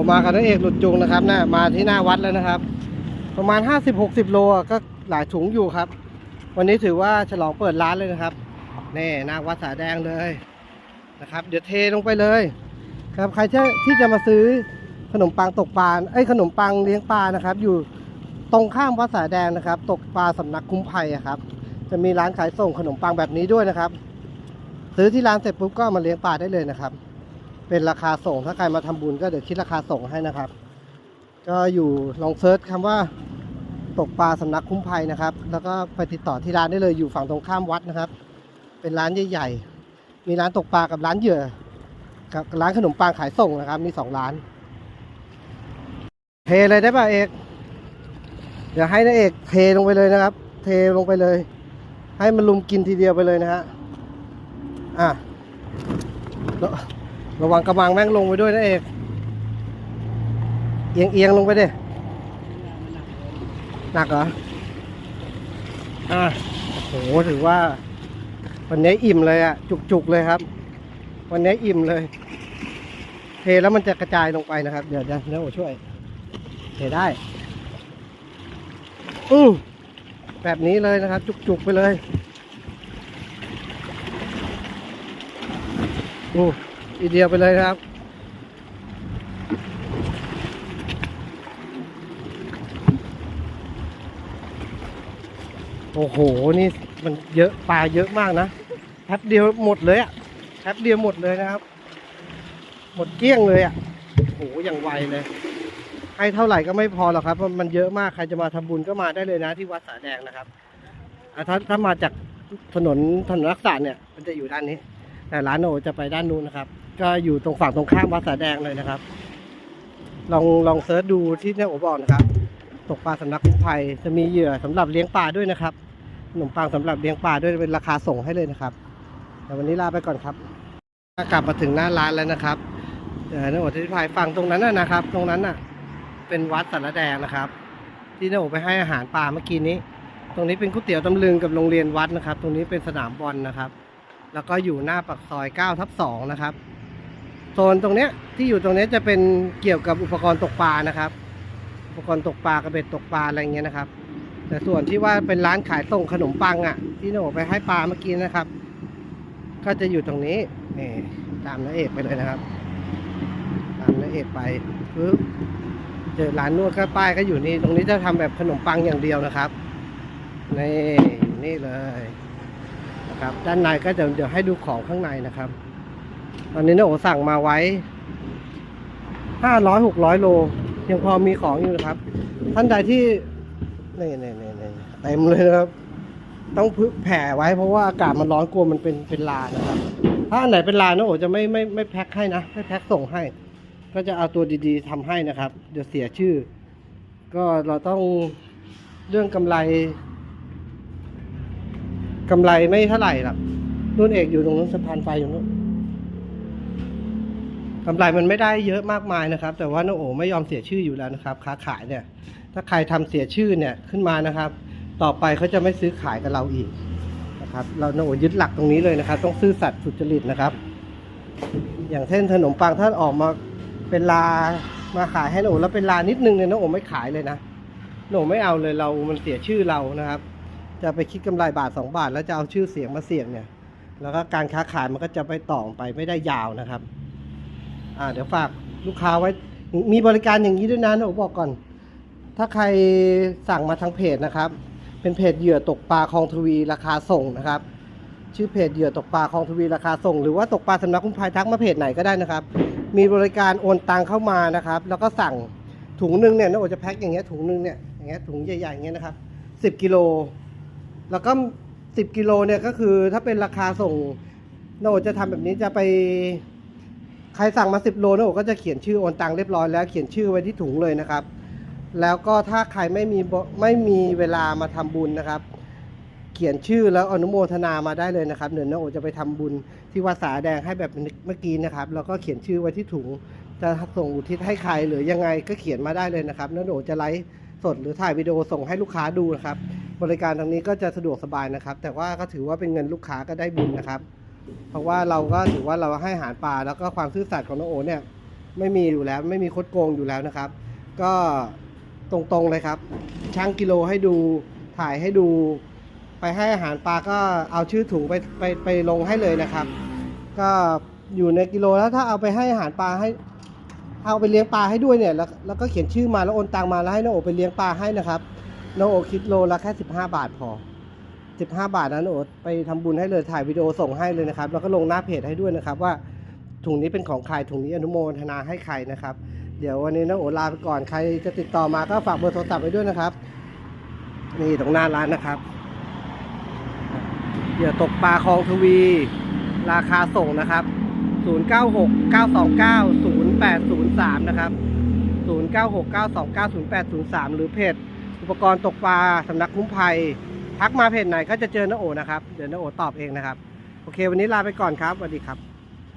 ผมมากับนักเอกหลุดจุงนะครับนะมาที่หน้าวัดแล้วนะครับ ประมาณ 50-60 โลก็หลายถุงอยู่ครับ วันนี้ถือว่าฉลองเปิดร้านเลยนะครับนี่หน้าวัดสาแดงเลยนะครับ เดี๋ยวเทลงไปเลยครับใครที่ที่จะมาซื้อขนมปังตกปลาไอ้ขนมปังเลี้ยงปลานะครับ อยู่ตรงข้ามวัดสาแดงนะครับ ตกปลาสำนักคุ้มภัยอะครับ จะมีร้านขายส่งขนมปังแบบนี้ด้วยนะครับ ซื้อที่ร้านเสร็จปุ๊บก็มาเลี้ยงปลาได้เลยนะครับ เป็นราคาส่งถ้าใครมาทำบุญก็เดี๋ยวคิดราคาส่งให้นะครับ ก็อยู่ลองเซิร์ชคำว่าตกปลาสำนักคุ้มภัยนะครับ แล้วก็ไปติดต่อที่ร้านได้เลยอยู่ฝั่งตรงข้ามวัดนะครับ เป็นร้านใหญ่ๆ มีร้านตกปลากับร้านเหยื่อ กับร้านขนมปังขายส่งนะครับ มีสองร้านเทเลยได้ป่ะเอกเดี๋ยวให้นาเอกเทลงไปเลยนะครับ เทลงไปเลย ให้มันลุมกินทีเดียวไปเลยนะฮะอะ ระวังกระมังแม่งลงไปด้วยนะเอกเอียงเอียงลงไปดิหนักเหรออะโอ้โหถือว่า วันนี้อิ่มเลยอะจุกๆเลยครับ วันนี้อิ่มเลย เทแล้วมันจะกระจายลงไปนะครับ เดี๋ยวเดี๋ยวเดี๋ยวช่วย เทได้ อือแบบนี้เลยนะครับ จุกๆไปเลยอู้อี เดียวไปเลยครับ โอ้โห นี่มันเยอะปลาเยอะมากนะแป๊บเดียวหมดเลยอะแป๊บเดียวหมดเลยนะครับ หมดเกลี้ยงเลยอะโอ้โหอย่างไวเลยให้เท่าไหร่ก็ไม่พอหรอกครับมันเยอะมากใครจะมาทำบุญก็มาได้เลยนะ ที่วัดสาแดงนะครับถ้าถ้ามาจากถนนถนนรักษาเนี่ย มันจะอยู่ด้านนี้ แต่ร้านโอจะไปด้านนู้นนะครับ ก็อยู่ตรงฝั่งตรงข้ามวัดสาแดงเลยนะครับ ลองลองเซิร์ชดูที่เนี่ยโอบอกนะครับ ตกปลาสำนักคุ้มภัยจะมีเหยื่อสำหรับเลี้ยงปลาด้วยนะครับขนมปังสำหรับเลี้ยงปลาด้วยเป็นราคาส่งให้เลยนะครับ แต่วันนี้ลาไปก่อนครับกลับมาถึงหน้าร้านแล้วนะครับเดี๋ยวน้าโอธิบายฟังตรงนั้นนะครับ ตรงนั้นน่ะ เป็นวัดสารแดงนะครับ ที่น้าโอไปให้อาหารปลาเมื่อกี้นี้ ตรงนี้เป็นก๋วยเตี๋ยวตำลึงกับโรงเรียนวัดนะครับ ตรงนี้เป็นสนามบอลนะครับ แล้วก็อยู่หน้าปากซอย9ทับ2นะครับ โซนตรงเนี้ยที่อยู่ตรงเนี้ยจะเป็นเกี่ยวกับอุปกรณ์ตกปลานะครับ อุปกรณ์ตกปลากระเบ็ดตกปลาอะไรเงี้ยนะครับ แต่ส่วนที่ว่าเป็นร้านขายส่งขนมปังอะ ที่น้าโอไปให้ปลาเมื่อกี้นะครับ ก็จะอยู่ตรงนี้นี่ตามน้าเอกไปเลยนะครับ ตามน้าเอกไปปึ๊บเจอร้านนวดก็ป้ายก็อยู่นี่ตรงนี้จะทำแบบขนมปังอย่างเดียวนะครับนี่นี่เลยนะครับ ด้านในก็จะเดี๋ยวให้ดูของข้างในนะครับ อันนี้นโอสั่งมาไว้ห้าร้อยหกร้อยโล ยังพอมีของอยู่นะครับ ท่านใดที่นี่นี่นี่นี่เต็มเลยนะครับ ต้องพึ่แผ่ไว้เพราะว่าอากาศมันร้อนกลัวมันเป็นเป็นลานะครับ ถ้าอันไหนเป็นลานะโอจะไม่ไม่ไม่แพ็คให้นะไม่แพ็คส่งให้ ก็จะเอาตัวดีๆทำให้นะครับ เดี๋ยวเสียชื่อ ก็เราต้องเรื่องกำไรกำไรไม่เท่าไหร่หรอกนุ่นเอกอยู่ตรงนู้นสะพานไฟอยู่นู้น กำไรมันไม่ได้เยอะมากมายนะครับ แต่ว่าน้าโอไม่ยอมเสียชื่ออยู่แล้วนะครับ ค้าขายเนี่ย ถ้าใครทำเสียชื่อเนี่ยขึ้นมานะครับ ต่อไปเขาจะไม่ซื้อขายกับเราอีกนะครับ เราน้าโอยึดหลักตรงนี้เลยนะครับ ต้องซื่อสัตย์สุจริตนะครับ อย่างเช่นขนมปังถ้าออกมาเป็นลามาขายให้น้าโอแล้วเป็นลานิดนึงเนี่ยน้าโอไม่ขายเลยนะน้าโอไม่เอาเลยเรา มันเสียชื่อเรานะครับ จะไปคิดกำไรบาทสองบาท แล้วจะเอาชื่อเสียงมาเสี่ยงเนี่ย แล้วก็การค้าขายมันก็จะไปต่อไปไม่ได้ยาวนะครับ อ่าเดี๋ยวฝากลูกค้าไว้ มีบริการอย่างนี้ด้วยนะน้าโอบอกก่อน ถ้าใครสั่งมาทางเพจนะครับ เป็นเพจเหยื่อตกปลาคลองทวีราคาส่งนะครับ ชื่อเพจเหยื่อตกปลาคลองทวีราคาส่ง หรือว่าตกปลาสำนักคุ้มภัยทักมาเพจไหนก็ได้นะครับ มีบริการโอนตังเข้ามานะครับ แล้วก็สั่งถุงหนึงเนี่ยน้าโอจะแพ็คอย่างเงี้ยถุงหนึงเนี่ยอย่างเงี้ยถุงใหญ่ๆอย่างเงี้ยนะครับสิบกิโล แล้วก็สิบกิโลเนี่ยก็คือถ้าเป็นราคาส่งน้าโอจะทำแบบนี้จะไป ใครสั่งมาสิบโลน้าโอก็จะเขียนชื่อโอนตังเรียบร้อยแล้วเขียนชื่อไว้ที่ถุงเลยนะครับ แล้วก็ถ้าใครไม่มีไม่มีเวลามาทำบุญนะครับ เขียนชื่อแล้วอนุโมทนามาได้เลยนะครับเดี๋ยวน้าโอจะไปทำบุญที่วัดสาแดงให้แบบเมื่อกี้นะครับ แล้วก็เขียนชื่อไว้ที่ถุง จะส่งอุทิศให้ใครหรือยังไงก็เขียนมาได้เลยนะครับน้าโอจะไลฟ์สดหรือถ่ายวิดีโอส่งให้ลูกค้าดูนะครับ บริการทางนี้ก็จะสะดวกสบายนะครับ แต่ว่าก็ถือว่าเป็นเงินลูกค้าก็ได้บุญนะครับ เพราะว่าเราก็ถือว่าเราให้อาหารปลาแล้วก็ความซื่อสัตย์ของน้าโอเนี่ยไม่มีอยู่แล้วไม่มีคดโกงอยู่แล้วนะครับ ก็ตรงๆเลยครับช่างกิโลให้ดูถ่ายให้ดู ไปให้อาหารปลาก็เอาชื่อถุงไปไปไปลงให้เลยนะครับ ก็อยู่ในกิโลแล้วถ้าเอาไปให้อาหารปลาให้ เอาไปเลี้ยงปลาให้ด้วยเนี่ยแล้วแล้วก็เขียนชื่อมาแล้วโอนตังมาแล้วให้น้าโอไปเลี้ยงปลาให้นะครับน้าโอคิดโลละแค่ 15 บาทพอ 15 บาทนะน้าโอไปทำบุญให้เลยถ่ายวิดีโอส่งให้เลยนะครับ แล้วก็ลงหน้าเพจให้ด้วยนะครับ ว่าถุงนี้เป็นของใครถุงนี้อนุโมทนาให้ใครนะครับ เดี๋ยววันนี้น้าโอลาไปก่อนใครจะติดต่อมาก็ฝากเบอร์โทรศัพท์ไว้ด้วยนะครับ นี่ตรงหน้าร้านนะครับเหยื่อตกปลาคลองทวี ราคาส่งนะครับ 096 929 0803 นะครับ 096 929 0803 หรือเพจอุปกรณ์ตกปลาสำนักคุ้มภัย ทักมาเพจไหนก็จะเจอน้าโอนะครับ เดี๋ยวน้าโอตอบเองนะครับ โอเค วันนี้ลาไปก่อนครับสวัสดีครับ